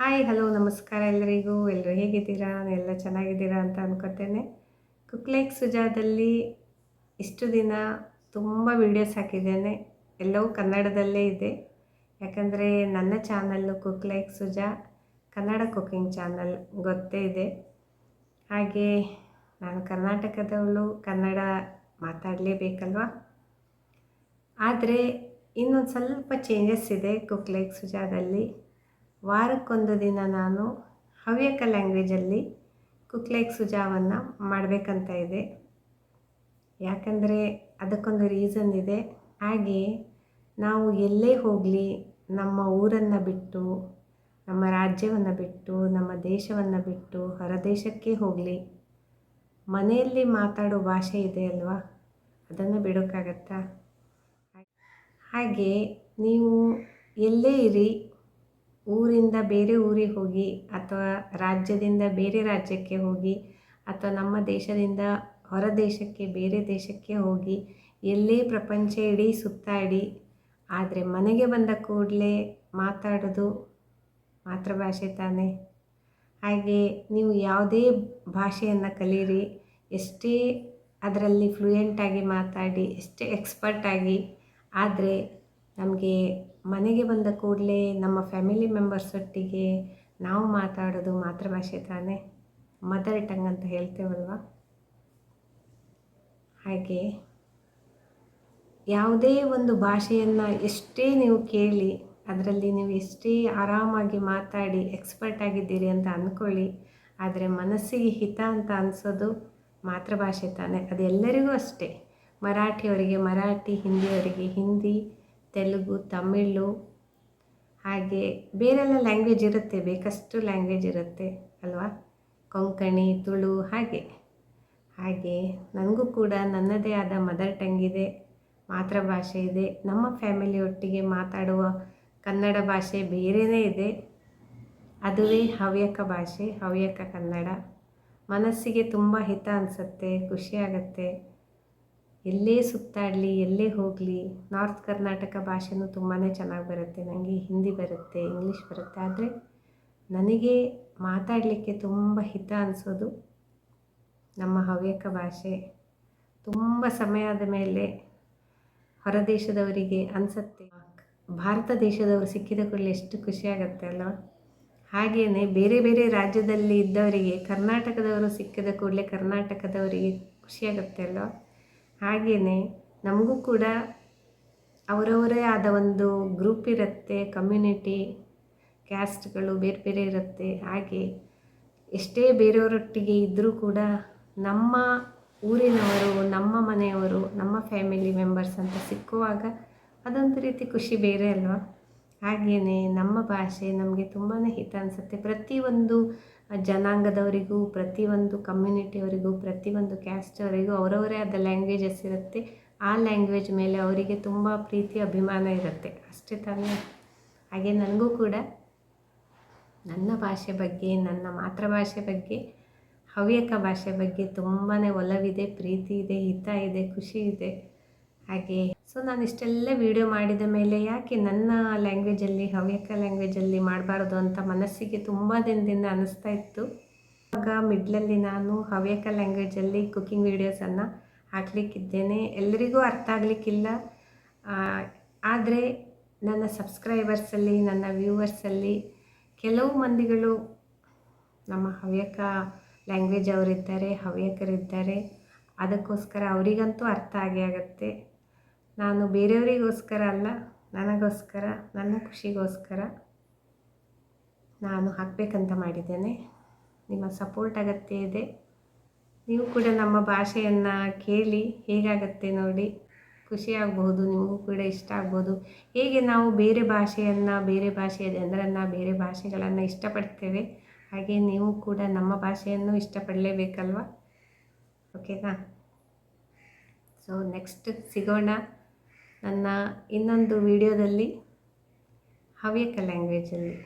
Hi hello ನಮಸ್ಕಾರ ಎಲ್ಲರಿಗೂ ಎಲ್ಲರೂ ಹೇಗಿದ್ದೀರಾ? ಎಲ್ಲ ಚೆನ್ನಾಗಿದ್ದೀರಾ ಅಂತ ಅನ್ಕೋತೇನೆ. ಕುಕ್ ಲೈಕ್ ಸುಜಾದಲ್ಲಿ ಇಷ್ಟು ದಿನ ತುಂಬ ವೀಡಿಯೋಸ್ ಹಾಕಿದ್ದೇನೆ. ಎಲ್ಲವೂ ಕನ್ನಡದಲ್ಲೇ ಇದೆ. ಯಾಕಂದರೆ ನನ್ನ channel cook like Suja, Kannada cooking channel ಗೊತ್ತೇ ಇದೆ. ಹಾಗೆ ನಾನು ಕರ್ನಾಟಕದವಳು ಕನ್ನಡ ಮಾತಾಡಲೇಬೇಕಲ್ವಾ? ಆದರೆ ಇನ್ನೊಂದು ಸ್ವಲ್ಪ ಚೇಂಜಸ್ ಇದೆ ಕುಕ್ ಲೈಕ್ ಸುಜಾದಲ್ಲಿ. ವಾರಕ್ಕೊಂದು ದಿನ ನಾನು ಹವ್ಯಕ ಲ್ಯಾಂಗ್ವೇಜಲ್ಲಿ ಕುಕ್ ಲೈಕ್ ಸುಜಾವನ್ನು ಮಾಡಬೇಕಂತ ಇದೆ. ಯಾಕಂದರೆ ಅದಕ್ಕೊಂದು ರೀಸನ್ ಇದೆ. ಹಾಗೆ ನಾವು ಎಲ್ಲೇ ಹೋಗಲಿ, ನಮ್ಮ ಊರನ್ನು ಬಿಟ್ಟು, ನಮ್ಮ ರಾಜ್ಯವನ್ನು ಬಿಟ್ಟು, ನಮ್ಮ ದೇಶವನ್ನು ಬಿಟ್ಟು, ಹೊರದೇಶಕ್ಕೆ ಹೋಗಲಿ, ಮನೆಯಲ್ಲಿ ಮಾತಾಡೋ ಭಾಷೆ ಇದೆ ಅಲ್ವಾ? ಅದನ್ನು ಬಿಡೋಕ್ಕಾಗತ್ತಾ ಹಾಗೆ ನೀವು ಎಲ್ಲೇ ಇರಿ ಊರಿಂದ ಬೇರೆ ಊರಿಗೆ ಹೋಗಿ ಅಥವಾ ರಾಜ್ಯದಿಂದ ಬೇರೆ ರಾಜ್ಯಕ್ಕೆ ಹೋಗಿ ಅಥವಾ ನಮ್ಮ ದೇಶದಿಂದ ಹೊರ ದೇಶಕ್ಕೆ ಬೇರೆ ದೇಶಕ್ಕೆ ಹೋಗಿ ಎಲ್ಲೇ ಪ್ರಪಂಚ ಇಡೀ ಸುತ್ತಾಡಿ ಆದರೆ ಮನೆಗೆ ಬಂದ ಕೂಡಲೇ ಮಾತಾಡೋದು ಮಾತೃಭಾಷೆ ತಾನೇ. ಹಾಗೆ ನೀವು ಯಾವುದೇ ಭಾಷೆಯನ್ನು ಕಲೀರಿ, ಎಷ್ಟೇ ಅದರಲ್ಲಿ ಫ್ಲೂಯೆಂಟಾಗಿ ಮಾತಾಡಿ, ಎಷ್ಟೇ ಎಕ್ಸ್ಪರ್ಟಾಗಿ ಆದರೆ ನಮಗೆ ಮನೆಗೆ ಬಂದ ಕೂಡಲೇ ನಮ್ಮ ಫ್ಯಾಮಿಲಿ ಮೆಂಬರ್ಸ್ ಒಟ್ಟಿಗೆ ನಾವು ಮಾತಾಡೋದು ಮಾತೃಭಾಷೆ ತಾನೇ? ಮದರ್ ಟಂಗ್ ಅಂತ ಹೇಳ್ತೇವಲ್ವ? ಹಾಗೆ ಯಾವುದೇ ಒಂದು ಭಾಷೆಯನ್ನು ಎಷ್ಟೇ ನೀವು ಕೇಳಿ, ಅದರಲ್ಲಿ ನೀವು ಎಷ್ಟೇ ಆರಾಮಾಗಿ ಮಾತಾಡಿ ಎಕ್ಸ್ಪರ್ಟ್ ಆಗಿದ್ದೀರಿ ಅಂತ ಅಂದ್ಕೊಳ್ಳಿ ಆದರೆ ಮನಸ್ಸಿಗೆ ಹಿತ ಅಂತ ಅನಿಸೋದು ಮಾತೃಭಾಷೆ ತಾನೇ. ಅದೆಲ್ಲರಿಗೂ ಅಷ್ಟೇ. ಮರಾಠಿಯವರಿಗೆ ಮರಾಠಿ, ಹಿಂದಿಯವರಿಗೆ ಹಿಂದಿ ತೆಲುಗು, ತಮಿಳು, ಹಾಗೆ ಬೇರೆಲ್ಲ ಲ್ಯಾಂಗ್ವೇಜ್ ಇರುತ್ತೆ, ಬೇಕಷ್ಟು ಲ್ಯಾಂಗ್ವೇಜ್ ಇರುತ್ತೆ, ಅಲ್ವಾ? ಕೊಂಕಣಿ, ತುಳು, ಹಾಗೆ. ಹಾಗೆ ನನಗೂ ಕೂಡ ನನ್ನದೇ ಆದ ಮದರ್ ಟಂಗ್ ಇದೆ, ಮಾತೃಭಾಷೆ ಇದೆ. ನಮ್ಮ ಫ್ಯಾಮಿಲಿ ಒಟ್ಟಿಗೆ ಮಾತಾಡುವ ಕನ್ನಡ ಭಾಷೆ ಬೇರೆಯೇ ಇದೆ. ಅದುವೇ ಹವ್ಯಕ ಭಾಷೆ, ಹವ್ಯಕ ಕನ್ನಡ. ಮನಸ್ಸಿಗೆ ತುಂಬ ಹಿತ ಅನಿಸುತ್ತೆ ಖುಷಿಯಾಗತ್ತೆ ಎಲ್ಲೇ ಸುತ್ತಾಡಲಿ, ಎಲ್ಲೇ ಹೋಗಲಿ, ನಾರ್ತ್ ಕರ್ನಾಟಕ ಭಾಷೆನೂ ತುಂಬಾ ಚೆನ್ನಾಗಿ ಬರುತ್ತೆ. ನನಗೆ ಹಿಂದಿ ಬರುತ್ತೆ, ಇಂಗ್ಲೀಷ್ ಬರುತ್ತೆ. ಆದರೆ ನನಗೆ ಮಾತಾಡಲಿಕ್ಕೆ ತುಂಬ ಹಿತ ಅನಿಸೋದು ನಮ್ಮ ಹವ್ಯಕ ಭಾಷೆ. ತುಂಬ ಸಮಯ ಆದ ಮೇಲೆ ಹೊರದೇಶದವರಿಗೆ ಅನಿಸುತ್ತೆ. ಭಾರತ ದೇಶದವರು ಸಿಕ್ಕಿದ ಕೂಡಲೇ ಎಷ್ಟು ಖುಷಿಯಾಗತ್ತೆ ಅಲ್ವಾ? ಹಾಗೆಯೇ ಬೇರೆ ಬೇರೆ ರಾಜ್ಯದಲ್ಲಿ ಇದ್ದವರಿಗೆ, ಕರ್ನಾಟಕದವರು ಸಿಕ್ಕಿದ ಕೂಡಲೇ ಕರ್ನಾಟಕದವರಿಗೆ ಖುಷಿಯಾಗತ್ತೆ ಅಲ್ವಾ? ಹಾಗೆಯೇ ನಮಗೂ ಕೂಡ ಅವರವರೇ ಆದ ಒಂದು ಗ್ರೂಪ್ ಇರುತ್ತೆ, ಕಮ್ಯುನಿಟಿ, ಕ್ಯಾಸ್ಟ್ಗಳು ಬೇರೆ ಬೇರೆ ಇರುತ್ತೆ. ಹಾಗೆ ಎಷ್ಟೇ ಬೇರೆಯವರೊಟ್ಟಿಗೆ ಇದ್ದರೂ ಕೂಡ ನಮ್ಮ ಊರಿನವರು, ನಮ್ಮ ಮನೆಯವರು, ನಮ್ಮ ಫ್ಯಾಮಿಲಿ ಮೆಂಬರ್ಸ್ ಅಂತ ಸಿಕ್ಕುವಾಗ ಅದೊಂದು ರೀತಿ ಖುಷಿ ಬೇರೆ ಅಲ್ವಾ? ಹಾಗೆಯೇ ನಮ್ಮ ಭಾಷೆ ನಮಗೆ ತುಂಬಾ ಹಿತ ಅನಿಸುತ್ತೆ. ಪ್ರತಿಯೊಂದು ಜನಾಂಗದವರಿಗೂ, ಪ್ರತಿಯೊಂದು ಕಮ್ಯುನಿಟಿಯವರಿಗೂ, ಪ್ರತಿಯೊಂದು ಕ್ಯಾಸ್ಟವರಿಗೂ ಅವರವರೇ ಆದ ಲ್ಯಾಂಗ್ವೇಜಸ್ ಇರುತ್ತೆ. ಆ ಲ್ಯಾಂಗ್ವೇಜ್ ಮೇಲೆ ಅವರಿಗೆ ತುಂಬ ಪ್ರೀತಿ, ಅಭಿಮಾನ ಇರುತ್ತೆ. ಅಷ್ಟೇ ತಾನೇ? ಹಾಗೆ ನನಗೂ ಕೂಡ ನನ್ನ ಭಾಷೆ ಬಗ್ಗೆ, ನನ್ನ ಮಾತೃಭಾಷೆ ಬಗ್ಗೆ, ಹವ್ಯಕ ಭಾಷೆ ಬಗ್ಗೆ ತುಂಬಾ ಒಲವಿದೆ, ಪ್ರೀತಿ ಇದೆ, ಹಿತ ಇದೆ, ಖುಷಿ ಇದೆ. ಹಾಗೆ ಸೊ ನಾನು ಇಷ್ಟೆಲ್ಲ ವೀಡಿಯೋ ಮಾಡಿದ ಮೇಲೆ ಯಾಕೆ ನನ್ನ ಲ್ಯಾಂಗ್ವೇಜಲ್ಲಿ ಹವ್ಯಕ ಲ್ಯಾಂಗ್ವೇಜಲ್ಲಿ ಮಾಡಬಾರ್ದು ಅಂತ ಮನಸ್ಸಿಗೆ ತುಂಬ ದಿನದಿಂದ ಅನ್ನಿಸ್ತಾ ಇತ್ತು. ಆಗ ಮಿಡ್ಲಲ್ಲಿ ನಾನು ಹವ್ಯಕ ಲ್ಯಾಂಗ್ವೇಜಲ್ಲಿ ಕುಕ್ಕಿಂಗ್ ವೀಡಿಯೋಸನ್ನು ಹಾಕ್ಲಿಕ್ಕಿದ್ದೇನೆ. ಎಲ್ಲರಿಗೂ ಅರ್ಥ ಆಗಲಿಕ್ಕಿಲ್ಲ. ಆದರೆ ನನ್ನ ಸಬ್ಸ್ಕ್ರೈಬರ್ಸಲ್ಲಿ ನನ್ನ ವ್ಯೂವರ್ಸಲ್ಲಿ ಕೆಲವು ಮಂದಿಗಳು ನಮ್ಮ ಹವ್ಯಕ ಲ್ಯಾಂಗ್ವೇಜ್ ಅವರಿದ್ದಾರೆ, ಹವ್ಯಕರಿದ್ದಾರೆ. ಅದಕ್ಕೋಸ್ಕರ ಅವರಿಗಂತೂ ಅರ್ಥ ಆಗೇ ಆಗುತ್ತೆ. ನಾನು ಬೇರೆಯವರಿಗೋಸ್ಕರ ಅಲ್ಲ, ನನಗೋಸ್ಕರ, ನನ್ನ ಖುಷಿಗೋಸ್ಕರ ನಾನು ಹಾಕಬೇಕಂತ ಮಾಡಿದ್ದೇನೆ. ನಿಮ್ಮ ಸಪೋರ್ಟ್ ಅಗತ್ಯ ಇದೆ. ನೀವು ಕೂಡ ನಮ್ಮ ಭಾಷೆಯನ್ನು ಕೇಳಿ ಹೇಗಾಗತ್ತೆ ನೋಡಿ. ಖುಷಿಯಾಗಬಹುದು ನಿಮಗೂ ಕೂಡ ಇಷ್ಟ ಆಗ್ಬೋದು. ಹೇಗೆ ನಾವು ಬೇರೆ ಭಾಷೆಯನ್ನು, ಬೇರೆ ಭಾಷೆಯ ಜನರನ್ನು, ಬೇರೆ ಭಾಷೆಗಳನ್ನು ಇಷ್ಟಪಡ್ತೇವೆ, ಹಾಗೆ ನೀವು ಕೂಡ ನಮ್ಮ ಭಾಷೆಯನ್ನು ಇಷ್ಟಪಡಲೇಬೇಕಲ್ವ? ಓಕೆನಾ? ಸೊ ನೆಕ್ಸ್ಟ್ ಸಿಗೋಣ. ನನ್ನ ಇನ್ನೊಂದು ವಿಡಿಯೋದಲ್ಲಿ ಹವ್ಯಕ ಲ್ಯಾಂಗ್ವೇಜಲ್ಲಿ